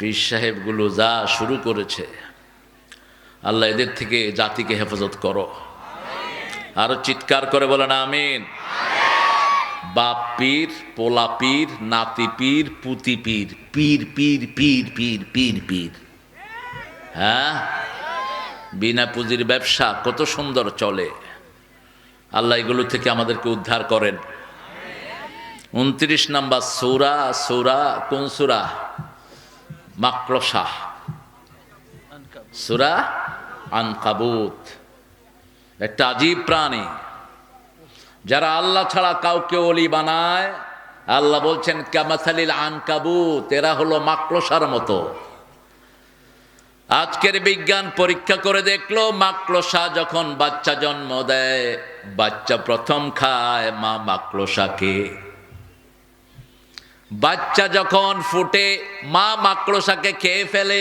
পীর সাহেবগুলো যা শুরু করেছে, আল্লাহ এদের থেকে জাতিকে হেফাজত করো। আরও চিৎকার করে বলেন, আমিন। বাপ পীর, পোলা পীর, নাতি পীর, পুতি পীর পীর পীর পীর পীর পীর পীর। হ্যাঁ? বিনা পুঁজির ব্যবসা কত সুন্দর চলে। আল্লাহ এগুলো থেকে আমাদেরকে উদ্ধার করেন। উনত্রিশ নাম্বার সৌরা সৌরা কোন সুরা? মাকড়সা সুরা আনকাবুত একটা আজীব প্রাণী। যারা আল্লাহ ছাড়া কাউকে অলি বানায়, আল্লাহ বলছেন কামাথালিল আনকাবুত এরা হলো মাকড়সার মতো। আজকের বিজ্ঞান পরীক্ষা করে দেখল, মাকড়সা যখন বাচ্চা জন্ম দেয়, বাচ্চা প্রথম খায়, মা মাকড়সাকে বাচ্চা যখন ফুটে, মা মাকড়সাকে খেয়ে ফেলে,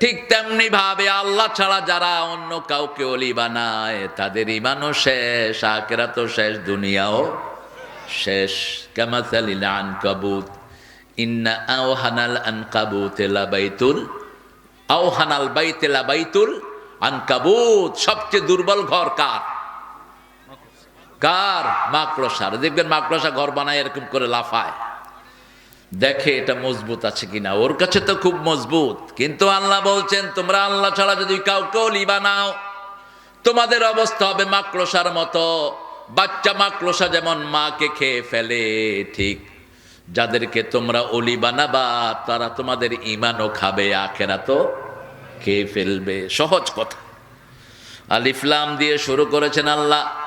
ঠিক তেমনি ভাবে আল্লাহ ছাড়া যারা অন্য কাউকে অলি বানায়, তাদের ইমানও শেষ আকেরা তো শেষ, দুনিয়াও শেষ। কামাতালিল আনকাবুত ইন্না আওহানাল আনকাবুত লাবাইতুল, আওহানাল বাইতে লাবাইতুল আনকাবুত। সবচেয়ে দুর্বল ঘর কার? কার? মাকড়সার। দেখবেন মাকড়সা ঘর বানায় এরকম করে লাফায়। দেখে এটা মজবুত আছে কিনা? ওর কাছে তো খুব মজবুত। কিন্তু আল্লাহ বলছেন, তোমরা আল্লাহ ছাড়া যদি কাউকে অলি বানাও, তোমাদের অবস্থা হবে মাকড়সার মতো। বাচ্চা মাকড়সা যেমন মাকে খেয়ে ফেলে, ঠিক। যাদেরকে তোমরা অলি বানাবা, তারা তোমাদের ইমানও খাবে আখেরা তো খেয়ে ফেলবে। সহজ কথা। আলিফলাম দিয়ে শুরু করেছেন আল্লাহ।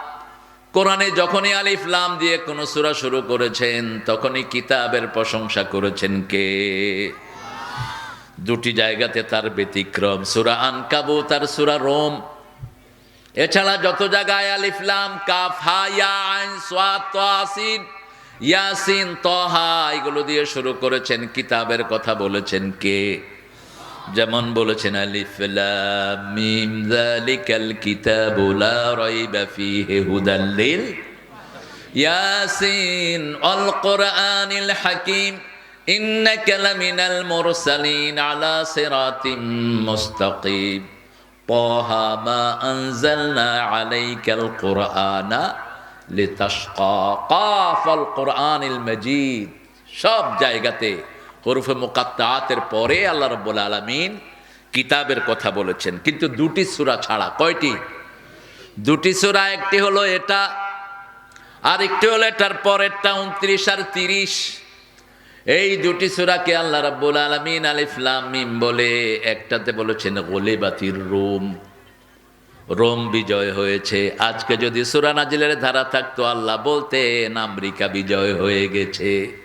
কোরআনে যখনই আলিফলাম দিয়ে কোনো সুরা শুরু করেছেন, তখনই কিতাবের প্রশংসা করেছেন কে? দুটি জায়গাতে তার ব্যতিক্রম। সুরা আনকাবু তার সুরা রোম। এছাড়া যত জায়গায় আলিফলাম কাফ ইয়া ইয়াসিন তহা এগুলো দিয়ে শুরু করেছেন, কিতাবের কথা বলেছেন কে? যেমন বলেছেন আলিফ লাম মিম যালিকাল কিতাবু লা রাইবা ফীহি হুদাল লিল ইয়াসিন আল কোরআনিল হাকিম ইন্নাকা লামিনাল মুরসালিন আলা সিরাতিম মুস্তাকিম طه ما أنزلنا عليك القرآن لتشقى قاف القرآن المجيد সব জায়গাতে হরফে মোকাত্তাতের পরে আল্লাহ রব্বুল আলমিন কিতাবের কথা বলেছেন। কিন্তু দুটি সুরা ছাড়া, কয়টি? দুটি সুরা, একটি হলো এটা, আর একটি হলো এটার পরেরটা উনত্রিশ আর তিরিশ। এই দুটি সুরাকে আল্লাহ রাব্বুল আলমিন আলিফলাম মিম বলে একটাতে বলেছেন, গোলেবাতির রোম। রোম বিজয় হয়েছে। আজকে যদি সুরা নাজিলের ধারা থাকতো, আল্লাহ বলতেন, আমেরিকা বিজয় হয়ে গেছে।